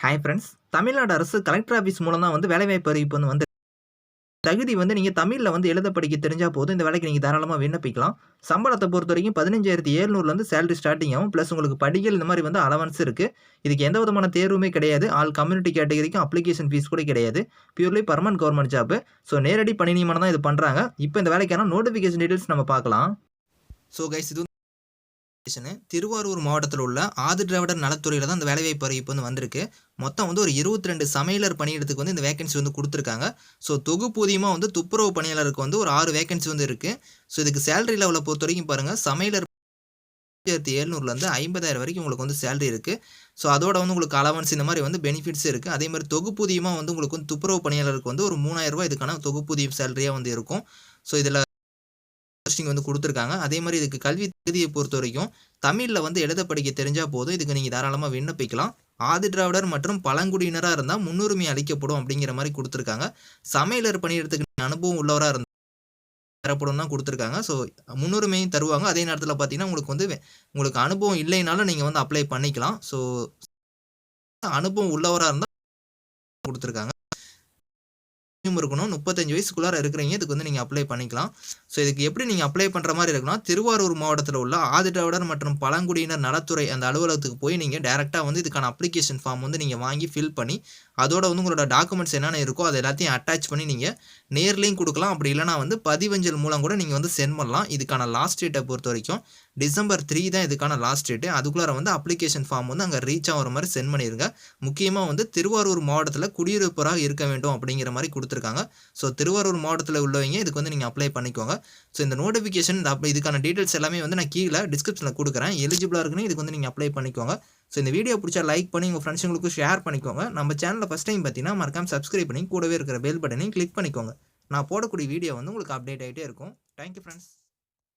Hi friends Tamil Nadu அரசு collector office மூலம் தான் வந்து வேலைவாய்ப்பு அறிவிப்பு வந்து வந்து தகுதி வந்து நீங்கள் தமிழில் வந்து எழுத படிக்க தெரிஞ்சால் போதும். இந்த வேலைக்கு நீங்கள் தாராளமாக விண்ணப்பிக்கலாம். சம்பளத்தை பொறுத்த வரைக்கும் பதினஞ்சாயிரத்தி ஏழ்நூறுலேருந்து சேலரி ஸ்டார்டிங் ஆகும். ப்ளஸ் உங்களுக்கு படிகள் இந்த மாதிரி வந்து அலவன்ஸ் இருக்குது இதுக்கு எந்த விதமான தேர்வுமே கிடையாது. ஆல் கம்யூனிட்டி கேட்டகரிக்கும் அப்ளிகேஷன் ஃபீஸ் கூட கிடையாது. Purely permanent government job so நேரடி பணி நியமனம் தான் இது பண்ணுறாங்க இப்போ இந்த வேலைக்கான நோட்டிஃபிகேஷன் டீட்டெயில்ஸ் நம்ம பார்க்கலாம். ஸோ கைஸ் இது திருவாரூர் மாவட்டத்தில் உள்ள ஆதி திராவிடர் நலத்துறையில் தான் இந்த வேலைவாய்ப்பு அறிவிப்பு வந்து வந்திருக்கு. மொத்தம் வந்து ஒரு இருபத்தி ரெண்டு சமையலர் பணியிடத்துக்கு வந்து இந்த வேகன்சி வந்து கொடுத்துருக்காங்க. ஸோ தொகுப்பூதியமாக வந்து துப்புரவு பணியாளருக்கு வந்து ஒரு ஆறு வேகன்சி வந்து இருக்குது ஸோ இதுக்கு சேலரி லெவலை பொறுத்த வரைக்கும் பாருங்கள் சமையலர் ஆயிரத்தி எழுநூறுலேருந்து ஐம்பதாயிரம் வரைக்கும் உங்களுக்கு வந்து சேலரி இருக்குது ஸோ அதோட வந்து உங்களுக்கு அலவன்ஸ் இந்த மாதிரி வந்து பெனிஃபிட்ஸ் இருக்குது அதே மாதிரி தொகுப்பூதியமாக வந்து உங்களுக்கு வந்து துப்புரவு பணியாளருக்கு வந்து ஒரு மூணாயிரரூபா இதுக்கான தொகுப்பூதியம் சேலரியாக வந்து இருக்கும். ஸோ இதில் போஸ்டிங் வந்து கொடுத்துருக்காங்க. அதே மாதிரி இதுக்கு கல்வி தகுதியை பொறுத்த வரைக்கும் தமிழில் வந்து எழுத படிக்க தெரிஞ்சால் போதும். இதுக்கு நீங்கள் தாராளமாக விண்ணப்பிக்கலாம். ஆதி திராவிடர் மற்றும் பழங்குடியினராக இருந்தால் முன்னுரிமை அளிக்கப்படும் அப்படிங்கிற மாதிரி கொடுத்துருக்காங்க. சமையலர் பணியிடத்துக்கு அனுபவம் உள்ளவராக இருந்தால் தரப்படும் தான் கொடுத்துருக்காங்க. ஸோ முன்னுரிமையும் தருவாங்க. அதே நேரத்தில் பார்த்தீங்கன்னா உங்களுக்கு வந்து உங்களுக்கு அனுபவம் இல்லைனாலும் நீங்கள் வந்து அப்ளை பண்ணிக்கலாம். ஸோ அனுபவம் உள்ளவராக இருந்தால் கொடுத்துருக்காங்க. இருக்கணும். முப்பத்தஞ்சு வயசுக்குள்ளார இருக்கிறீங்க. இதுக்கு வந்து நீங்கள் அப்ளை பண்ணிக்கலாம். ஸோ இதுக்கு எப்படி நீங்கள் அப்ளை பண்ணுற மாதிரி இருக்குன்னா திருவாரூர் மாவட்டத்தில் உள்ள ஆதிதிராவிடர் மற்றும் பழங்குடியினர் நலத்துறை அந்த அலுவலகத்துக்கு போய் நீங்கள் டேரெக்டாக வந்து இதுக்கான அப்ளிகேஷன் ஃபார்ம் வந்து நீங்கள் வாங்கி ஃபில் பண்ணி அதோட வந்து உங்களோட டாக்குமெண்ட்ஸ் என்னென்ன இருக்கோ அதை எல்லாத்தையும் அட்டாச் பண்ணி நீங்கள் நேர்லேயும் கொடுக்கலாம். அப்படி இல்லைனா வந்து பதிவஞ்சல் மூலம் கூட நீங்கள் வந்து சென்ட் பண்ணலாம். இதுக்கான லாஸ்ட் டேட்டை பொறுத்த வரைக்கும் டிசம்பர் த்ரீ தான் இதுக்கான லாஸ்ட் டேட்டு அதுக்குள்ளார வந்து அப்ளிகேஷன் ஃபார்ம் வந்து அங்கே ரீச் ஆகிற மாதிரி சென்ட் பண்ணிடுங்க முக்கியமாக வந்து திருவாரூர் மாவட்டத்தில் குடியிருப்பராக இருக்க வேண்டும் அப்படிங்கிற மாதிரி கொடுத்துருக்காங்க. ஸோ திருவாரூர் மாவட்டத்தில் உள்ளவங்க இதுக்கு வந்து நீங்கள் அப்ளை பண்ணிக்கோங்க. ஸோ இந்த நோட்டிஃபிகேஷன் இதுக்கான டீட்டெயில்ஸ் எல்லாமே வந்து நான் கீழே டிஸ்கிரிப்ஷனில் கொடுக்குறேன். எலிஜிபிளாக இருக்குன்னு இதுக்கு வந்து நீங்கள் அப்ளை பண்ணிக்கோங்க. ஸோ இந்த வீடியோ பிடிச்சா லைக் பண்ணி உங்கள் ஃப்ரெண்ட்ஸுங்களுக்கு ஷேர் பண்ணிக்கோங்க. நம்ம சேனலில் ஃபஸ்ட் டைம் பார்த்தீங்கன்னா மறக்காம சப்ஸ்கிரைப் பண்ணி கூடவே இருக்கிற பெல் பட்டனையும் கிளிக் பண்ணிக்கோங்க. நான் போடக்கூடிய வீடியோ வந்து உங்களுக்கு அப்டேட் ஆகிட்டே இருக்கும். Thank you friends